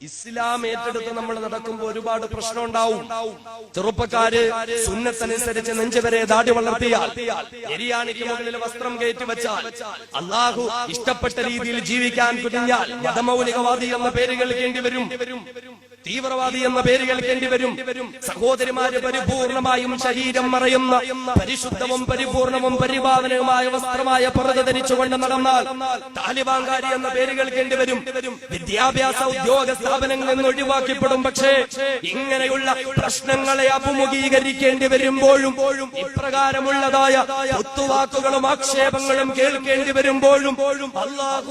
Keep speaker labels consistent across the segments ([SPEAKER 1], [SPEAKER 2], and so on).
[SPEAKER 1] ഇസ്ലാം ഏറ്റെടുത്ത് നമ്മൾ നടക്കുമ്പോൾ ഒരുപാട് പ്രശ്നം ഉണ്ടാവും. ചെറുപ്പക്കാര് സുന്നത്തനുസരിച്ച് നെഞ്ചുവരെ ദാടി വളർത്തിയാൽ എരിയാണിക്ക് മുകളിൽ വസ്ത്രം കയറ്റി വെച്ചാൽ അള്ളാഹു ഇഷ്ടപ്പെട്ട രീതിയിൽ ജീവിക്കാൻ കുഞ്ഞാൽ മതമൗലികവാദി എന്ന പേര് കേൾക്കേണ്ടി വരും. തീവ്രവാദി എന്ന പേര് കേൾക്കേണ്ടി വരും. സഹോദരിമാര് പരിപൂർണമായും ശരീരം മറയുന്ന പരിശുദ്ധവും പരിപൂർണവും പരിപാലനവുമായ വസ്ത്രമായ പുറത്ത് ധരിച്ചുകൊണ്ട് നടന്നാൽ താലിബാൻകാരി എന്ന പേര് കേൾക്കേണ്ടി വരും. വിദ്യാഭ്യാസ ഉദ്യോഗ സ്ഥാപനങ്ങളിൽ നിന്ന് ഒഴിവാക്കപ്പെടും. പക്ഷേ ഇങ്ങനെയുള്ള പ്രശ്നങ്ങളെ അഭിമുഖീകരിക്കേണ്ടി വരുമ്പോഴും ഇപ്രകാരമുള്ളതായ ഒത്തുവാക്കുകളും ആക്ഷേപങ്ങളും കേൾക്കേണ്ടി വരുമ്പോഴും അള്ളാഹു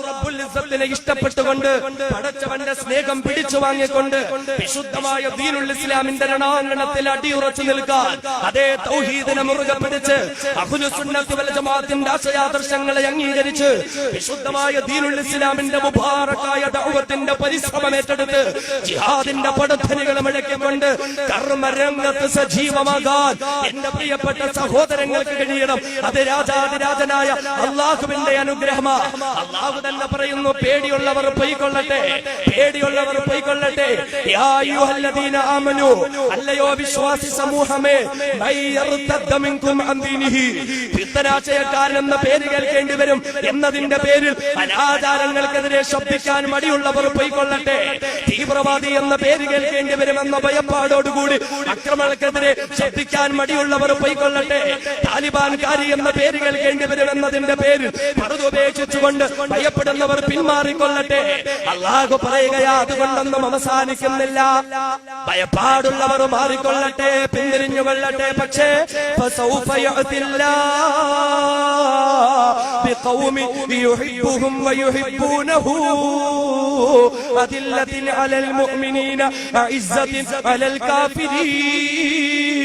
[SPEAKER 1] ഇഷ്ടപ്പെട്ടുകൊണ്ട് പടച്ചവന്റെ സ്നേഹം പിടിച്ചു വാങ്ങിക്കൊണ്ട് വിശുദ്ധമായ ദീനുൽ ഇസ്ലാമിന്റെ രണാങ്കണത്തിൽ അടിയുറച്ചു നിൽക്കാൻ അതേ തൗഹീദിനെ മുറുകെ പിടിച്ച് അഹുലുസുന്നത്ത് വൽ ജമാഅത്തിന്റെ ആശയാദർശങ്ങളെ അംഗീകരിച്ച് വിശുദ്ധമായ ദീനുൽ ഇസ്ലാമിന്റെ മുബാറക്കായ ദൗവത്തിന്റെ പരിശ്രമം ഏറ്റെടുത്ത് ജിഹാദിന്റെ പടധനികളെ മുഴക്കിക്കൊണ്ട് കർമ്മരംഗത്ത് സജീവമാകാൻ എന്റെ പ്രിയപ്പെട്ട സഹോദരങ്ങൾക്ക് കഴിയണം. അത് രാജാതിരാജനായ അള്ളാഹുവിന്റെ അനുഗ്രഹമാ. അള്ളാഹു തന്നെ പറയുന്നു പേടിയുള്ളവർ പൊയ്ക്കൊള്ളട്ടെ പേടിയുള്ളവർ പൊയ്ക്കൊള്ളട്ടെ അല്ലയോ വിശ്വാസി സമൂഹമേ എന്ന പേര് കേൾക്കേണ്ടി വരും. എന്നതിന്റെ പേരിൽ അനാചാരങ്ങൾക്കെതിരെ ശബ്ദിക്കാൻ മടിയുള്ളവർ പൊയ്ക്കൊള്ളട്ടെ. തീവ്രവാദി എന്ന പേര് കേൾക്കേണ്ടി വരുമെന്ന ഭയപ്പാടോടുകൂടി അക്രമങ്ങൾക്കെതിരെ ശബ്ദിക്കാൻ മടിയുള്ളവർ പൊയ്ക്കൊള്ളട്ടെ. താലിബാൻകാരി എന്ന പേര് കേൾക്കേണ്ടി വരുമെന്നതിന്റെ പേരിൽ പറുതുപേക്ഷിച്ചുകൊണ്ട് ഭയപ്പെടുന്നവർ പിന്മാറിക്കൊള്ളട്ടെ. അള്ളാഹു പറയുകയാ അതുകൊണ്ടൊന്നും അവസാനിക്കുന്നില്ല ഭയപ്പാടുള്ളവർ മാറിക്കൊള്ളട്ടെ പിന്തിരിഞ്ഞുകൊള്ളട്ടെ പക്ഷേ فسوف يأتي الله بقوم يحبهم ويحبونه أذلة على المؤمنين أعزة على الكافرين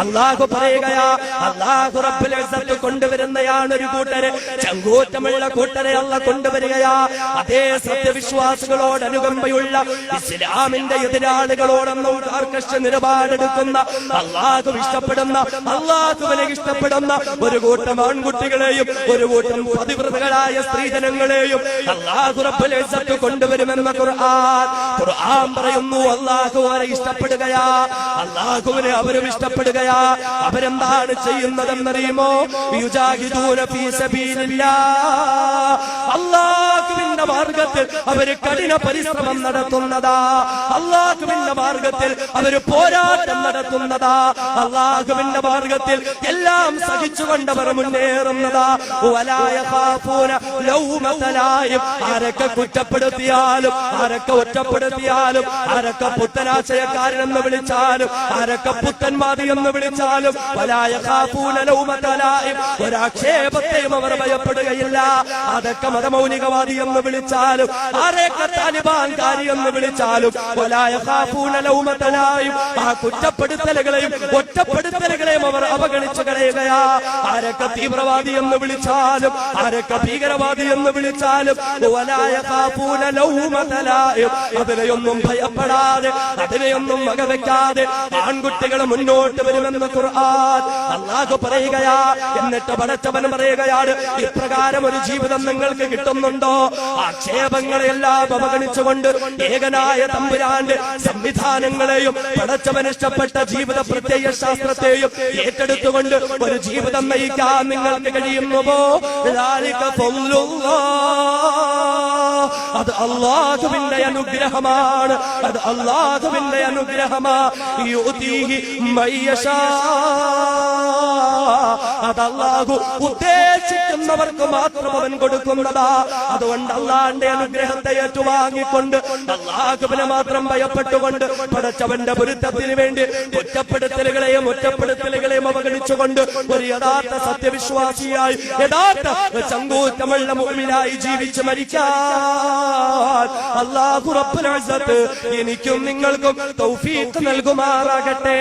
[SPEAKER 1] അള്ളാഹു പറയുകയാ അള്ളാഹു റബ്ബുൽ ഇസ്സത്ത് കൊണ്ടുവരുന്നയാണ് ഒരു കൂട്ടരെ. ചങ്കൂറ്റമുള്ള കൂട്ടരെ അല്ല കൊണ്ടുവരികയാ. അതേ സത്യവിശ്വാസികളോട് അനുകമ്പയുള്ള ഇസ്ലാമിന്റെ എതിരാളികളോടൊന്നും കർക്കശ നിലപാടെടുക്കുന്ന അള്ളാഹു ഇഷ്ടപ്പെടുന്ന അള്ളാഹുവിനെ ഇഷ്ടപ്പെടുന്ന ഒരു കൂട്ടം ആൺകുട്ടികളെയും ഒരു കൂട്ടം പതിവ്രതകളായ സ്ത്രീജനങ്ങളെയും അള്ളാഹു റബ്ബുൽ ഇസ്സത്ത് കൊണ്ടുവരുമെന്ന ഖുർആൻ ഖുർആൻ പറയുന്നു അള്ളാഹു അവരെ ഇഷ്ടപ്പെടുകയാ. അള്ളാഹുവിനെ അവരും ഇഷ്ടപ്പെടുകയാ അവരെന്താണ് ചെയ്യുന്നതെന്നറിയുമോ? അള്ളാഹുവിന്റെ മാർഗത്തിൽ അവർ കഠിന പരിശ്രമം നടത്തുന്നതാ. അള്ളാഹുവിന്റെ മാർഗത്തിൽ അവർ പോരാട്ടം നടത്തുന്നതാ. അള്ളാഹുവിന്റെ മാർഗത്തിൽ എല്ലാം സഹിച്ചുകൊണ്ടവർ മുന്നേറുന്നതാ. വലായ ഖാഫൂന ലൗമതലായും ആരൊക്കെ കുറ്റപ്പെടുത്തിയാലും ആരൊക്കെ ഒറ്റപ്പെടുത്തിയാലും ആരൊക്കെ പുത്തനാശയക്കാരനെന്ന് വിളിച്ചാലും ആരൊക്കെ പുത്തൻവാദി എന്ന് വിളിച്ചാലും ഒരാക്ഷേപത്തെയും അവർ ഭയപ്പെടുകയില്ല. അതൊക്കെ മതമൗലികവാദി എന്ന് വിളിച്ചാലും ആരെയൊക്കെ താലിബാൻകാരി എന്ന് വിളിച്ചാലും ആ കുറ്റപ്പെടുത്തലുകളെയും ഒറ്റപ്പെടുത്തലുകളെയും അവർ അവഗണിച്ചു കളയുകയാ. ആരൊക്കെ തീവ്രവാദി എന്ന് വിളിച്ചാലും ആരൊക്കെ ഭീകരവാദി എന്ന് വിളിച്ചാലും അതിനെയൊന്നും ഭയപ്പെടാതെ അതിനെയൊന്നും വകവെക്കാതെ ആൺകുട്ടികൾ മുന്നോട്ട് മുന്നോട്ട് വരുമെന്ന് ഖുർആൻ അള്ളാഹു പറയുകയാ എന്നിട്ട് പടച്ചവൻ പറയുകയാണ് ഇപ്രകാരം ഒരു ജീവിതം നിങ്ങൾക്ക് കിട്ടുന്നുണ്ടോ? ആക്ഷേപങ്ങളെല്ലാം അവഗണിച്ചുകൊണ്ട് ഏകനായ തമ്പുരാന്റെ സംവിധാനങ്ങളെയും പടച്ചവൻ ഇഷ്ടപ്പെട്ട ജീവിത പ്രത്യയ ശാസ്ത്രത്തെയും ഏറ്റെടുത്തുകൊണ്ട് ഒരു ജീവിതം നയിക്കാൻ നിങ്ങൾക്ക് കഴിയുന്നുവോ? ലാലിക പൊല്ലുവോ അത് അള്ളാഹുവിന്റെ അനുഗ്രഹമാണ് അത് അള്ളാഹുവിന്റെ അനുഗ്രഹമാ യുതീഹി മയ്യശാ. അത് അള്ളാഹു ഉദ്ദേശിക്കുന്നവർക്ക് മാത്രം അവൻ കൊടുക്കുന്നതാ. അതുകൊണ്ട് അള്ളാന്റെ അനുഗ്രഹത്തെ ഏറ്റുവാങ്ങിക്കൊണ്ട് അള്ളാഹുവിനെ മാത്രം ഭയപ്പെട്ടുകൊണ്ട് പടച്ചവന്റെ പൊരുത്തത്തിന് വേണ്ടി കുറ്റപ്പെടുത്തലുകളെയും ഒറ്റപ്പെടുത്തലുകളെയും അവഗണിച്ചുകൊണ്ട് ഒരു യഥാർത്ഥ സത്യവിശ്വാസിയായി യഥാർത്ഥ ചങ്കൂറ്റമുള്ള മുഴുവനായി ജീവിച്ച് മരിക്കാൻ അള്ളാഹു എനിക്കും നിങ്ങൾക്കും തൗഫീഖ് നൽകുമാറാകട്ടെ.